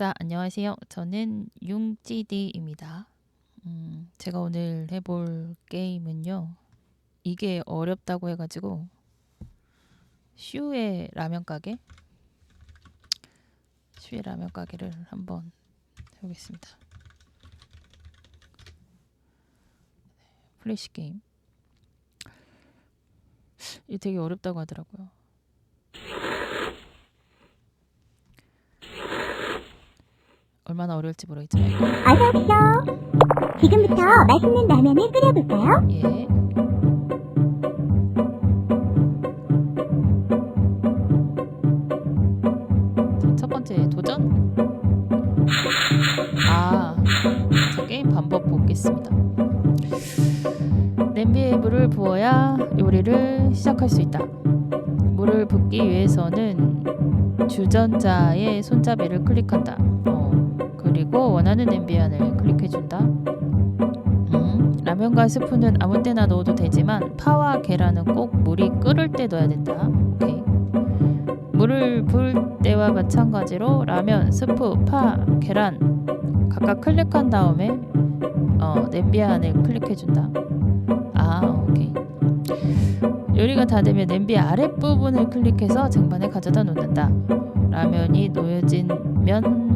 자, 안녕하세요. 저는 융찌디입니다. 음, 제가 오늘 해볼 게임은요. 이게 어렵다고 해가지고 슈의 라면 가게 슈의 라면 가게를 한번 해보겠습니다. 플래시 게임. 이게 되게 어렵다고 하더라고요. 얼마나 어려울지 모르겠지만 이거 어서 오십시오. 지금부터 맛있는 라면을 끓여볼까요? 예. 자, 첫 번째 도전. 아, 자, 게임 방법 보겠습니다. 냄비에 물을 부어야 요리를 시작할 수 있다. 물을 붓기 위해서는 주전자의 손잡이를 클릭한다. 어, 그리고 원하는 냄비 안을 클릭해준다. 음, 라면과 스프는 아무 때나 넣어도 되지만 파와 계란은 꼭 물이 끓을 때 넣어야 된다. 오케이. 물을 부을 때와 마찬가지로 라면, 스프, 파, 계란 각각 클릭한 다음에 어, 냄비 안을 클릭해준다. 아, 오케이. 요리가 다 되면 냄비 아랫부분을 클릭해서 쟁반에 가져다 놓는다. 라면이 놓여지면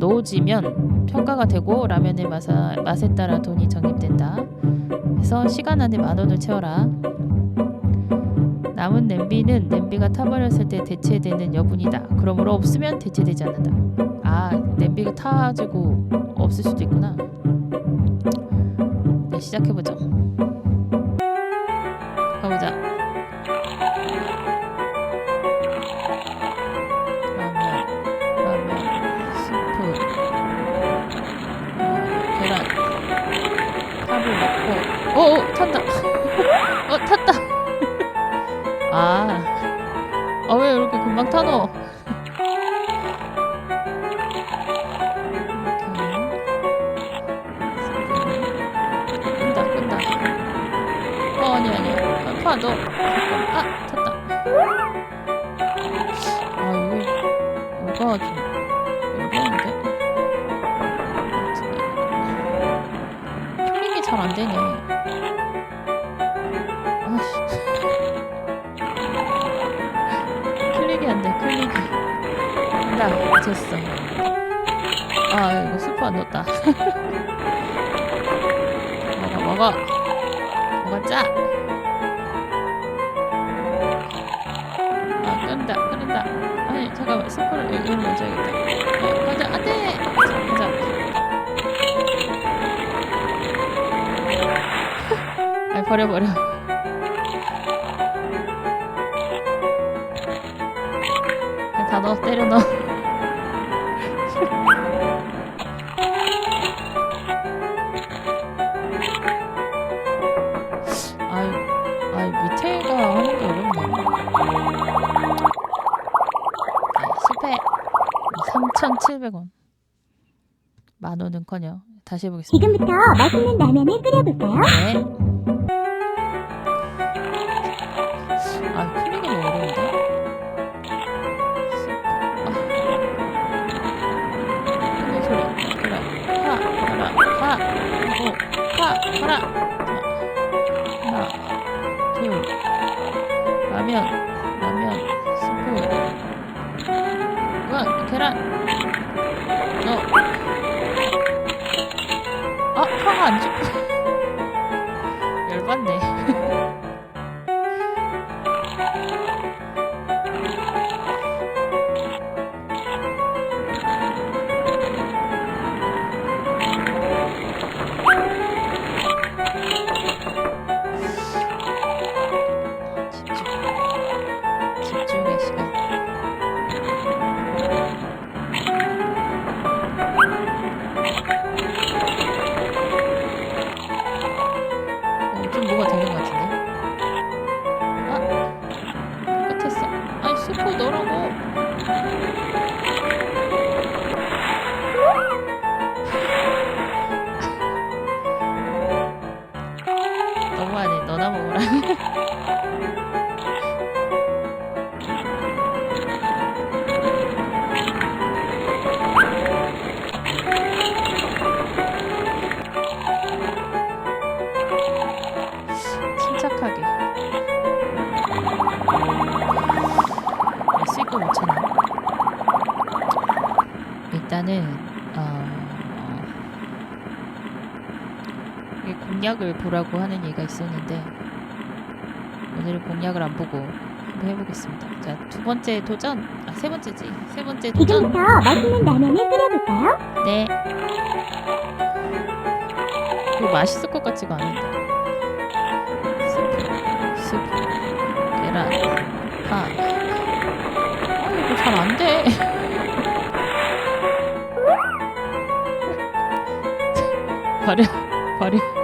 놓아지면 평가가 되고 라면의 맛아, 맛에 따라 돈이 적립된다. 그래서 시간 안에 만 원을 채워라. 남은 냄비는 냄비가 타버렸을 때 대체되는 여분이다. 그러므로 없으면 대체되지 않는다. 아, 냄비가 타가지고 없을 수도 있구나. 네, 시작해보죠. 오, 오 탄다. 어, 탔다. 아, 아 왜 이렇게 금방 타노? 끈다, 끈다. 어, 아니, 아니. 아, 파, 너. 잠깐. 아, 탔다. 아, 이거, 이거가 좀 어려운데? 클릭이 잘 안 되네. 간다, 됐어. 아, 이거 스프 안 넣었다. 먹어, 먹어. 먹었자. 아, 끈다, 끈다. 아니, 잠깐만, 스프를 여기로 먼저 해야겠다. 어, 가자, 안 돼! 자, 가자. 아니, 버려 버려. 다 넣어, 때려 넣어. 아유, 아유, 밑에가 하는 게 어렵네. 네, 실패. 3,700원. 만 원은커녕 다시 해보겠습니다. 지금부터 맛있는 라면을 끓여볼까요? 네. 라면, 라면, 스프, 우와, 계란, 넣어. 아, 파가 안 죽. 열받네. 공략을 보라고 하는 얘기가 있었는데 오늘은 공략을 안 보고 한번 해보겠습니다. 자, 두 번째 도전. 아, 세 번째지. 세 번째 도전. 지금부터 맛있는 라면을 끓여볼까요? 네. 이거 맛있을 것 같지가 않은데. 스프, 스프, 계란, 파. 아, 이거 잘 안 돼. 버려, 버려.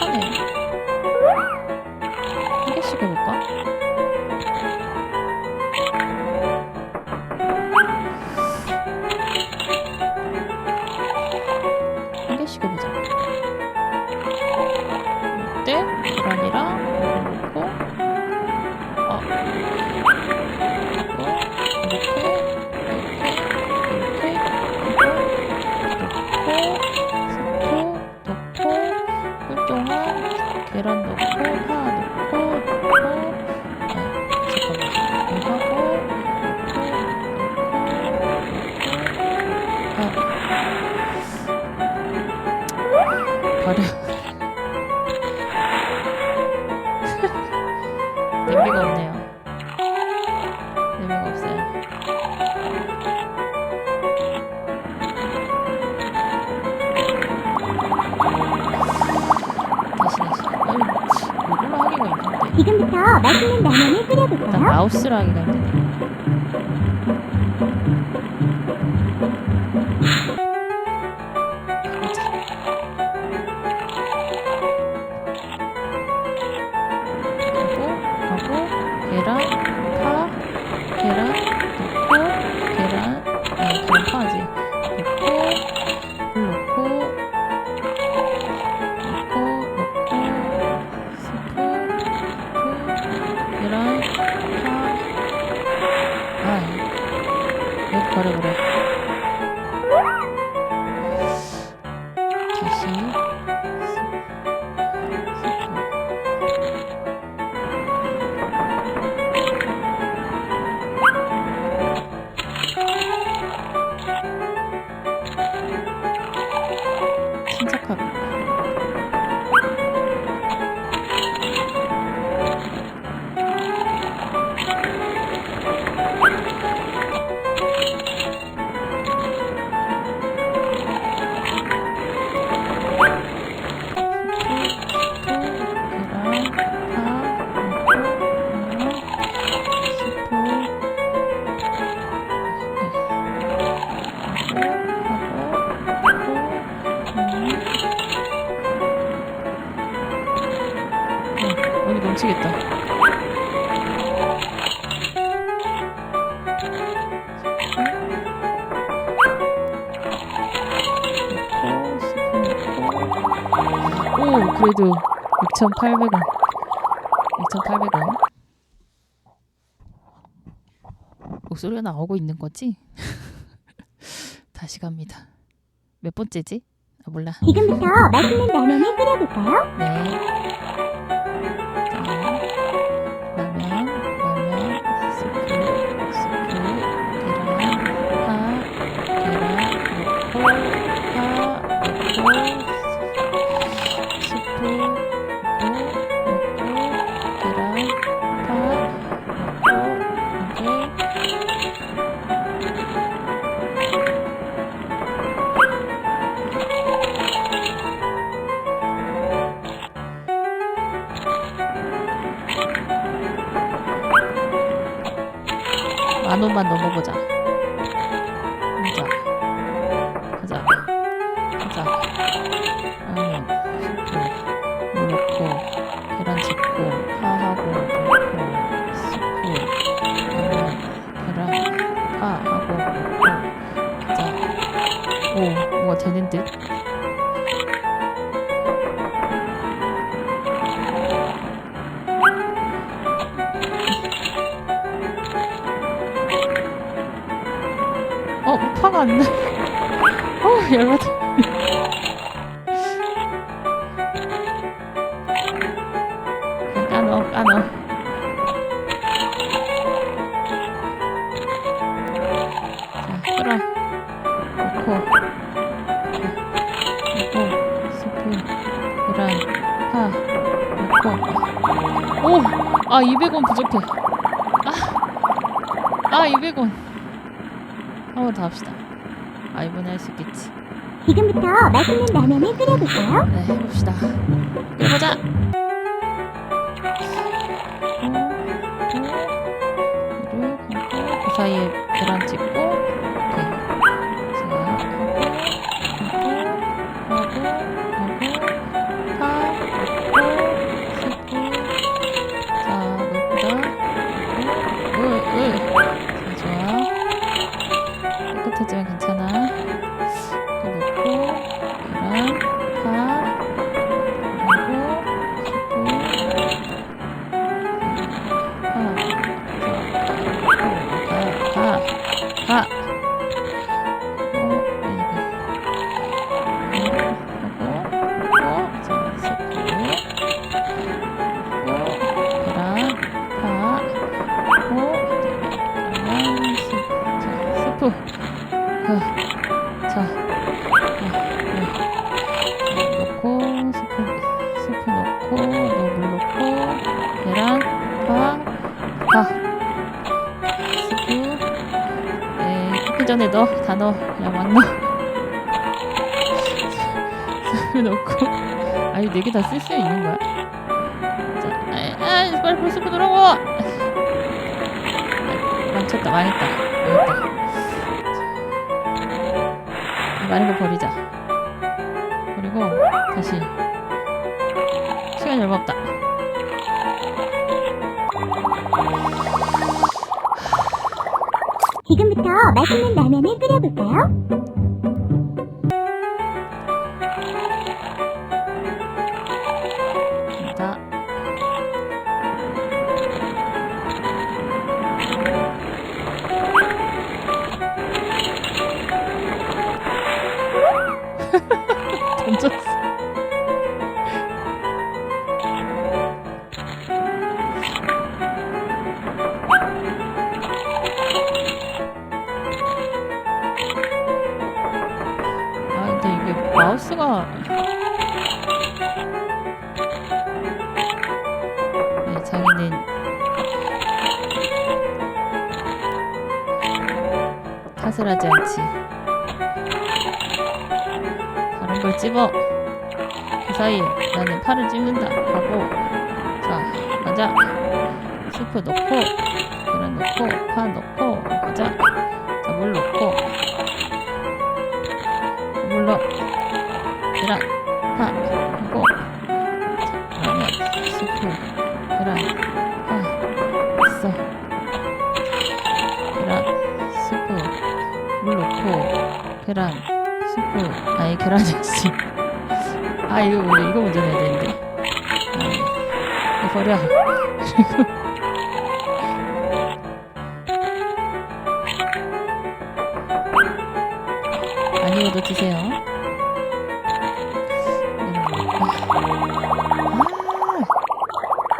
아, 마우스로 하기가 힘드네 6,800원. 6,800원. 목소리가 나오고 있는 거지? 다시 갑니다. 몇 번째지? 아, 몰라. 지금부터 맛있는 라면을 끓여볼까요? 네. 뭐가 되는 듯? 어, 파가 안 나. 어, 열받아. 계란, 파, 넣고. 오! 아, 200원 부족해. 아, 아 200원. 한 번 더 합시다. 아, 이번에 할 수 있겠지. 지금부터 맛있는 라면을 끓여볼까요? 네, 해봅시다. 끓여보자! 다 쓸 수 있는 거야? 자 아, 아 빨리 스프 넣으라고! 아, 망쳤다 망했다. 망했다. 자, 많은 거 버리자. 그리고 다시. 시간이 얼마 없다. 지금부터 맛있는 라면을 끓여볼까요? 그 사이에 나는 팔을 찝는다. 하고, 자, 가자. 스프 넣고, 계란 넣고, 파 넣고, 가자. 자, 물 넣고, 물 넣어. 계란, 파, 하고, 자, 라면, 스프, 계란, 파, 있어. 계란, 스프, 물 넣고, 계란, 스프, 아니, 계란이지. 아, 이거, 원래 이거 내야 되는데. 아, 이거 버려. 익어도 드세요.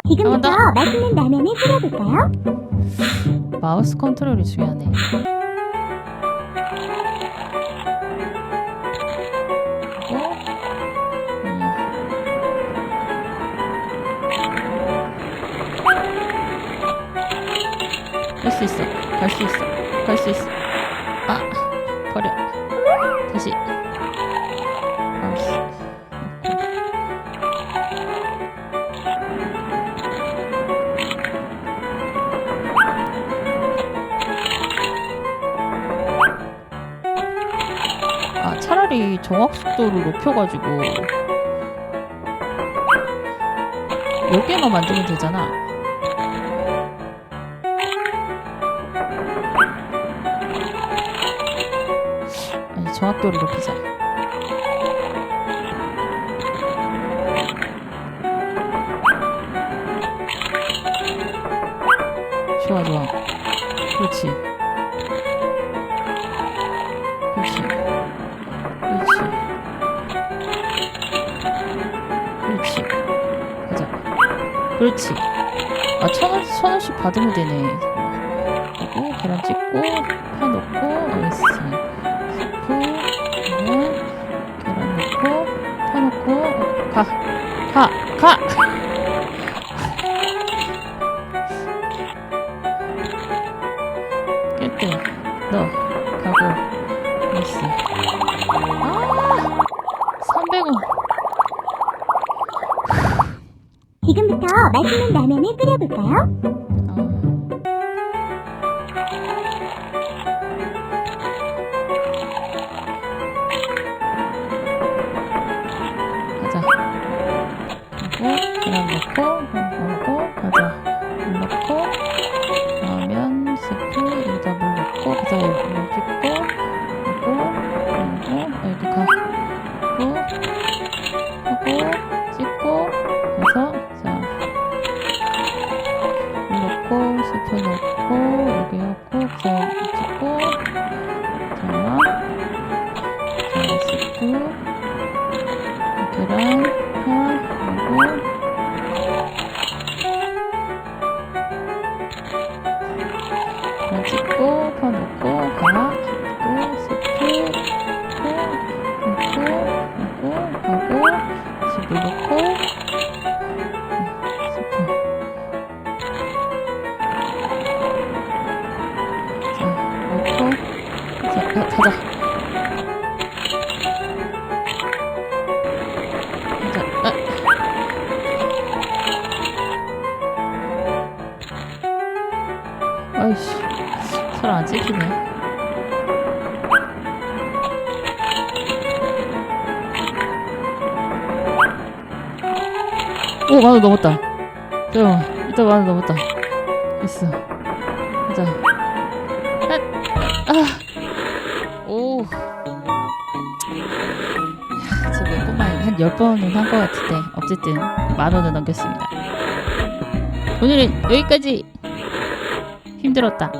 아, 지금부터 나- 맛있는 라면을 끓여볼까요? 마우스 컨트롤이 중요하네. 할 수 있어. 갈 수 있어. 갈 수 있어. 아, 버려. 다시. 아, 차라리 정확 속도를 높여가지고 10개만 만들면 되잖아. 정확도를 높이자. 좋아, 좋아. 그렇지. 그렇지. 그렇지. 그렇지. 가자. 그렇지. 아, 천 원, 천 원씩 받으면 되네. 하고, 계란 찍고, 파 넣고, 알겠어. 라면을 끓여볼까요? 어. 가자. 그리고 계란 넣고 계란 찍고 파 넣고 가 안 찍히네. 오, 만원 넘었다. 잠깐만, 이따 만원 넘었다. 있어. 가자. 아, 오. 제가 몇 번만 한 열 번은 한 것 같은데 어쨌든 만 원은 넘겼습니다. 오늘은 여기까지 힘들었다.